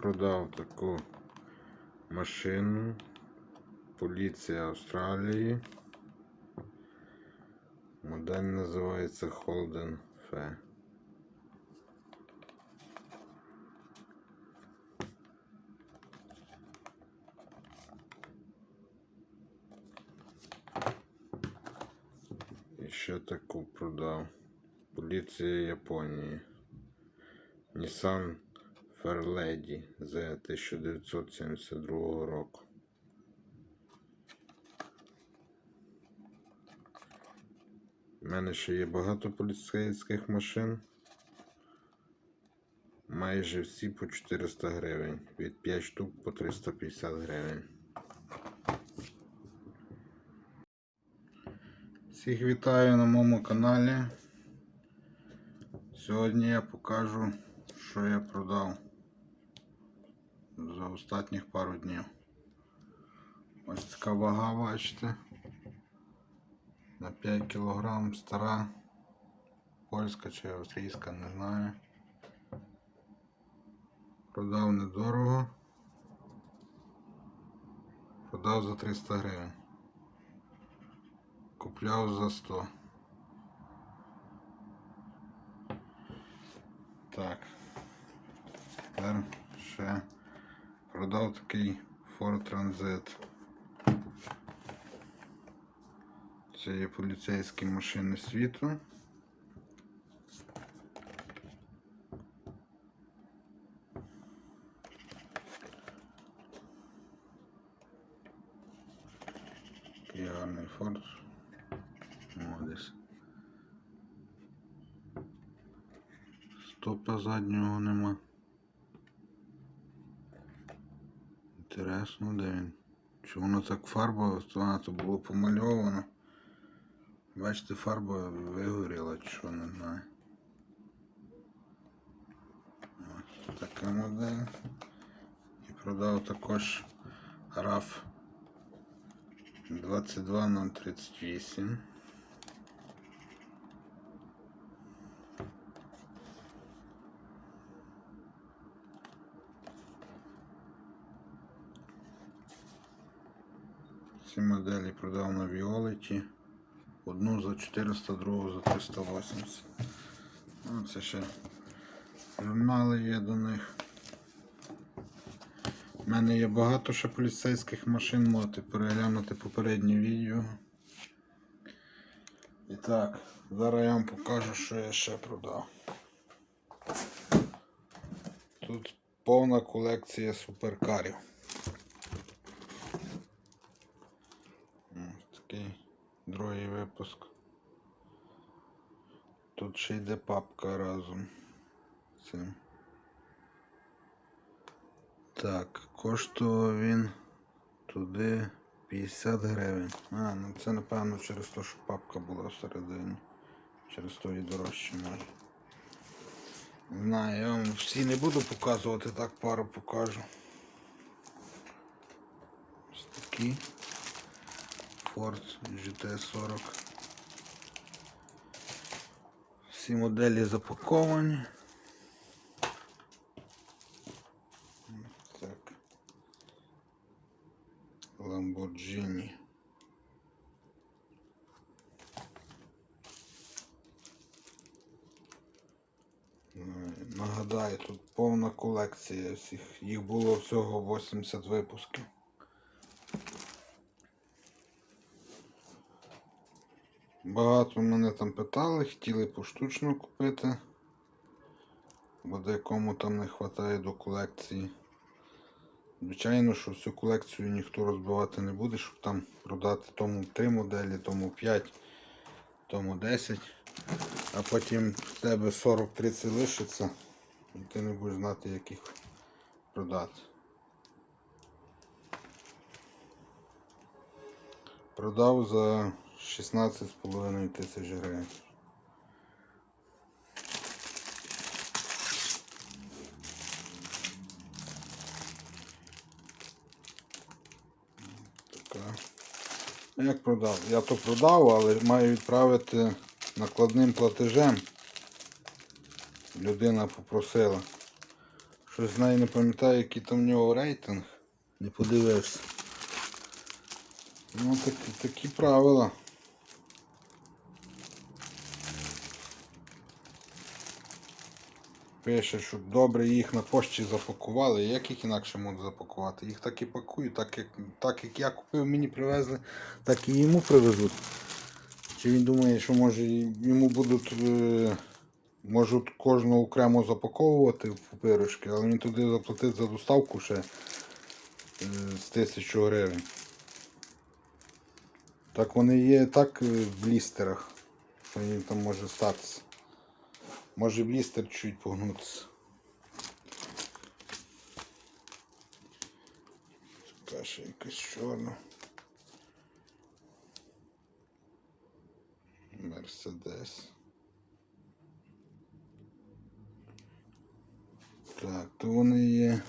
Продав таку машину. Поліція Австралії. Модель називається Holden Fe. І ще таку продав. Поліція Японії. Nissan Fairlady з 1972 року. У мене ще є багато поліцейських машин. Майже всі по 400 гривень. Від 5 штук по 350 гривень. Всіх вітаю на моєму каналі. Сьогодні я покажу, що я продав за останніх пару днів. Ось така вага, бачите. На 5 кг стара. Польська чи австрійська, не знаю. Продав недорого. Продав за 300 гривень. Купляв за 100. Так. Тепер ще продав такий Ford Transit. Це є поліцейські машини світу. Стопа заднього нема. Інтересно, де він? Чи воно так фарба, а, то було помальовано. Бачите, фарба вигоріла, чи що не знаю. Ось така модель. І продав також RAF 22038. Ці моделі продав на Віолеті. Одну за 400, другу за 380. Ну, це ще журнали є до них. У мене є багато ще поліцейських машин, можете переглянути попереднє відео. І так, зараз я вам покажу, що я ще продав. Тут повна колекція суперкарів. Ось такий другий випуск. Тут ще йде папка разом цим. Так, коштував він туди 50 гривень. А, ну це напевно через те, що папка була всередині. Через то і дорожче може. Знаю, я вам всі не буду показувати, так пару покажу. Ось такі. Ford GT40. Всі моделі запаковані. Так. Lamborghini. Нагадаю, тут повна колекція всіх. Їх було всього 80 випусків. Багато мене там питали, хотіли поштучно купити. Бо декому там не вистачає до колекції. Звичайно, що всю колекцію ніхто розбивати не буде, щоб там продати тому 3 моделі, тому 5, тому 10. А потім в тебе 40-30 лишиться і ти не будеш знати, як їх продати. Продав за 16,5 тисяч гривень. Ну, Як продав? Я то продав, але маю відправити накладним платежем. Людина попросила, Щось знаю, не пам'ятаю, який там в нього рейтинг. Не подивився. Ну, такі, такі правила. Пише, щоб добре їх на пошті запакували. Як їх інакше можуть запакувати? Їх так і пакують, так як, так як я купив, мені привезли, так і йому привезуть. Чи він думає, що може йому будуть е, можуть кожного окремо запаковувати в папирочки, але він туди заплатить за доставку ще е, з тисячу гривень. Так вони є так е, в блістерах, що їм там може статися. Може блістер чуть погнутися. Каша якась чорна. Мерседес. Так, то вони є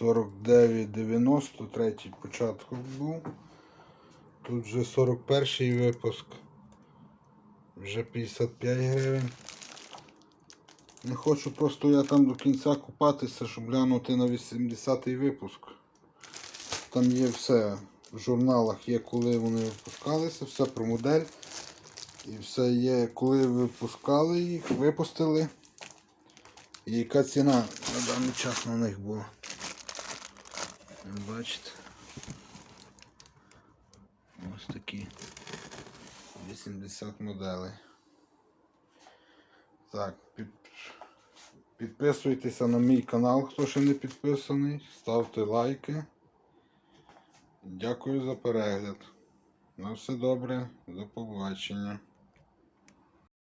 49,90, третій початок був. Тут вже 41 випуск. Вже 55 гривень. Не хочу просто я там до кінця купатися, щоб глянути на 80-й випуск. Там є все. В журналах є, коли вони випускалися, все про модель. І все є, коли випускали їх, випустили. І яка ціна на даний час на них була. Бачите? Ось такі 80 моделей. Так, під... підписуйтеся на мій канал, хто ще не підписаний. Ставте лайки. Дякую за перегляд. На все добре, до побачення.